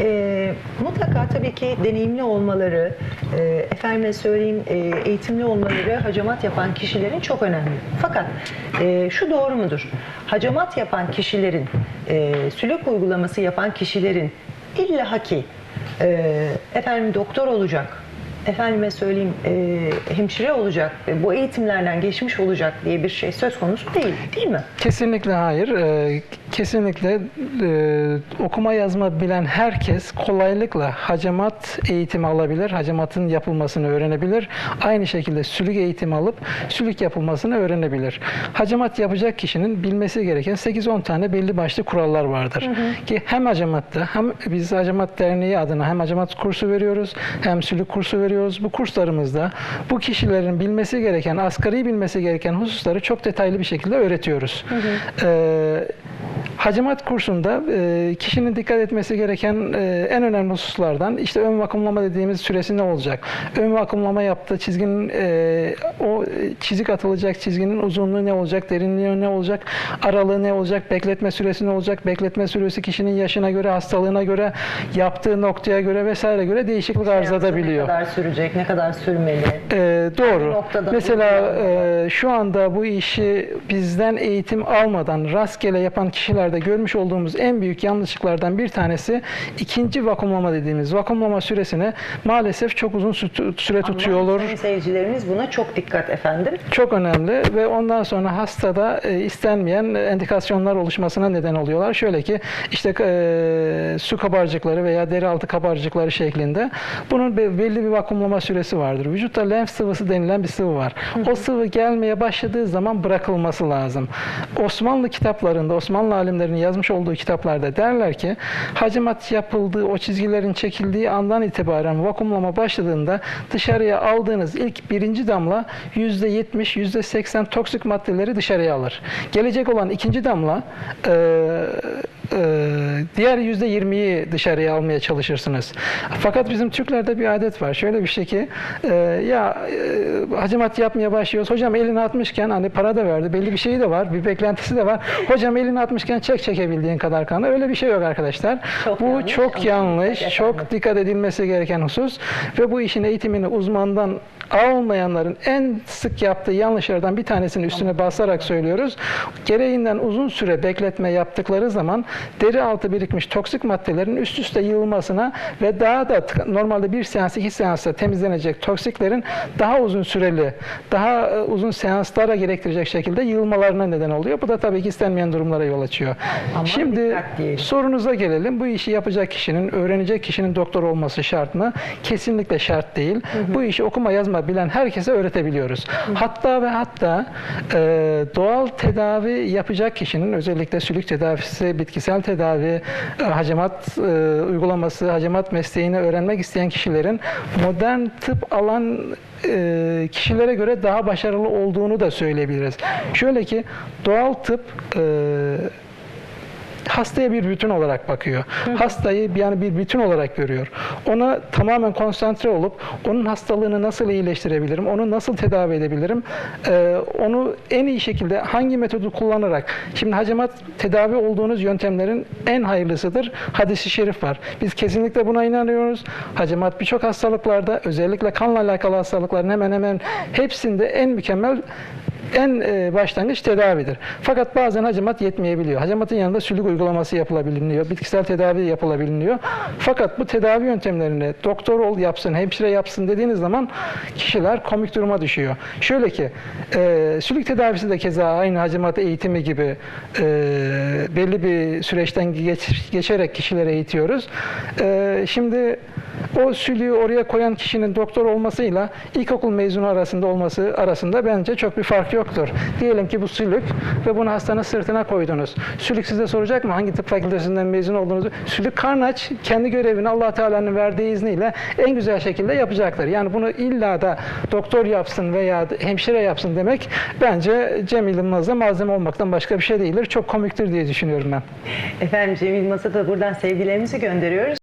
e, mutlaka tabii ki deneyimli olmaları, e, efendime söyleyeyim e, eğitimli olmaları hacamat yapan kişilerin çok önemli. Fakat e, şu doğru mudur? Hacamat yapan kişilerin, e, sülük uygulaması yapan kişilerin illaki e, efendim doktor olacak, efendime söyleyeyim e, hemşire olacak, e, bu eğitimlerden geçmiş olacak diye bir şey söz konusu değil, değil mi? Kesinlikle hayır. Ee, kesinlikle e, okuma yazma bilen herkes kolaylıkla hacamat eğitimi alabilir. Hacamatın yapılmasını öğrenebilir. Aynı şekilde sülük eğitimi alıp sülük yapılmasını öğrenebilir. Hacamat yapacak kişinin bilmesi gereken 8-10 tane belli başlı kurallar vardır. Ki hem hacamatta hem biz Hacamat Derneği adına hem hacamat kursu veriyoruz hem sülük kursu veriyoruz. Bu kurslarımızda bu kişilerin bilmesi gereken, asgari bilmesi gereken hususları çok detaylı bir şekilde öğretiyoruz. Ee, Hacamat kursunda e, kişinin dikkat etmesi gereken e, en önemli hususlardan işte ön vakumlama dediğimiz süresi ne olacak? Ön vakumlama yaptığı çizginin e, o çizik atılacak çizginin uzunluğu ne olacak? Derinliği ne olacak? Aralığı ne olacak? Bekletme süresi ne olacak? Bekletme süresi kişinin yaşına göre, hastalığına göre, yaptığı noktaya göre vesaire göre değişiklik arz edebiliyor. Ne kadar sürecek, ne kadar sürmeli? Ee, doğru. Mesela e, şu anda bu işi bizden eğitim almadan rastgele yapan kişilerde görmüş olduğumuz en büyük yanlışlıklardan bir tanesi ikinci vakumlama dediğimiz vakumlama süresini maalesef çok uzun sü- süre tutuyorlar. Sayın seyircilerimiz buna çok dikkat efendim. Çok önemli ve ondan sonra hastada e, istenmeyen endikasyonlar oluşmasına neden oluyorlar. Şöyle ki işte e, su kabarcıkları veya deri altı kabarcıkları şeklinde bunun be- belli bir vakumlama süresi vardır. Vücutta lenf sıvısı denilen bir sıvı var. O sıvı gelmeye başladığı zaman bırakılması lazım. Osmanlı kitaplarında, Osmanlı alimlerinin yazmış olduğu kitaplarda derler ki hacimat yapıldığı, o çizgilerin çekildiği andan itibaren vakumlama başladığında dışarıya aldığınız ilk birinci damla %70, %80 toksik maddeleri dışarıya alır. Gelecek olan ikinci damla e, e, diğer %20'yi dışarıya almaya çalışırsınız. Fakat bizim Türklerde bir adet var. Şöyle bir şey ki e, ya e, hacimat yapmaya başlıyoruz. Hocam elini atmışken hani para da verdi. Belli bir şeyi de var. Bir beklentisi de var. Hocam elini atmışken çek çekebildiğin kadar kanı. Öyle bir şey yok arkadaşlar. Çok bu yanlış çok yanlış. dikkat Çok efendim. dikkat edilmesi gereken husus ve bu işin eğitimini uzmandan almayanların en sık yaptığı yanlışlardan bir tanesini üstüne basarak söylüyoruz. Gereğinden uzun süre bekletme yaptıkları zaman deri altı birikmiş toksik maddelerin üst üste yığılmasına ve daha da normalde bir seans iki seansta temizlenecek toksiklerin daha uzun süreli, daha e, uzun seanslara gerektirecek şekilde yığılmalarına neden oluyor. Bu da tabii ki istenmeyen durumlara yol açıyor. Aman Şimdi dikkat diyelim. sorunuza gelelim. Bu işi yapacak kişinin, öğrenecek kişinin doktor olması şart mı? Kesinlikle şart değil. Bu işi okuma yazma bilen herkese öğretebiliyoruz. Hatta ve hatta e, doğal tedavi yapacak kişinin özellikle sülük tedavisi, bitkisel tedavi, e, hacamat e, uygulaması, hacamat mesleğini öğrenmek isteyen kişilerin modern tıp alan e, kişilere göre daha başarılı olduğunu da söyleyebiliriz. Şöyle ki doğal tıp e, hastaya bir bütün olarak bakıyor. Hastayı yani bir bütün olarak görüyor. Ona tamamen konsantre olup onun hastalığını nasıl iyileştirebilirim, onu nasıl tedavi edebilirim, ee, onu en iyi şekilde hangi metodu kullanarak, şimdi hacamat tedavi olduğunuz yöntemlerin en hayırlısıdır. Hadisi şerif var. Biz kesinlikle buna inanıyoruz. Hacamat birçok hastalıklarda, özellikle kanla alakalı hastalıkların hemen hemen hepsinde en mükemmel en e, başlangıç tedavidir. Fakat bazen hacamat yetmeyebiliyor. Hacamatın yanında sülük uygulaması yapılabiliyor, bitkisel tedavi yapılabiliyor. Fakat bu tedavi yöntemlerini doktor ol yapsın, hemşire yapsın dediğiniz zaman kişiler komik duruma düşüyor. Şöyle ki, e, sülük tedavisi de keza aynı hacamat eğitimi gibi e, belli bir süreçten geç- geçerek kişileri eğitiyoruz. E, şimdi o sülüğü oraya koyan kişinin doktor olmasıyla ilkokul mezunu arasında olması arasında bence çok bir fark yoktur. Diyelim ki bu sülük ve bunu hastanın sırtına koydunuz. Sülük size soracak mı hangi tıp fakültesinden mezun olduğunuzu? Sülük karnı aç kendi görevini Allah Teala'nın verdiği izniyle en güzel şekilde yapacaktır. Yani bunu illa da doktor yapsın veya hemşire yapsın demek bence Cem Yılmaz'a malzeme olmaktan başka bir şey değildir. Çok komiktir diye düşünüyorum ben. Efendim Cemil Mas'a da buradan sevgilerimizi gönderiyoruz.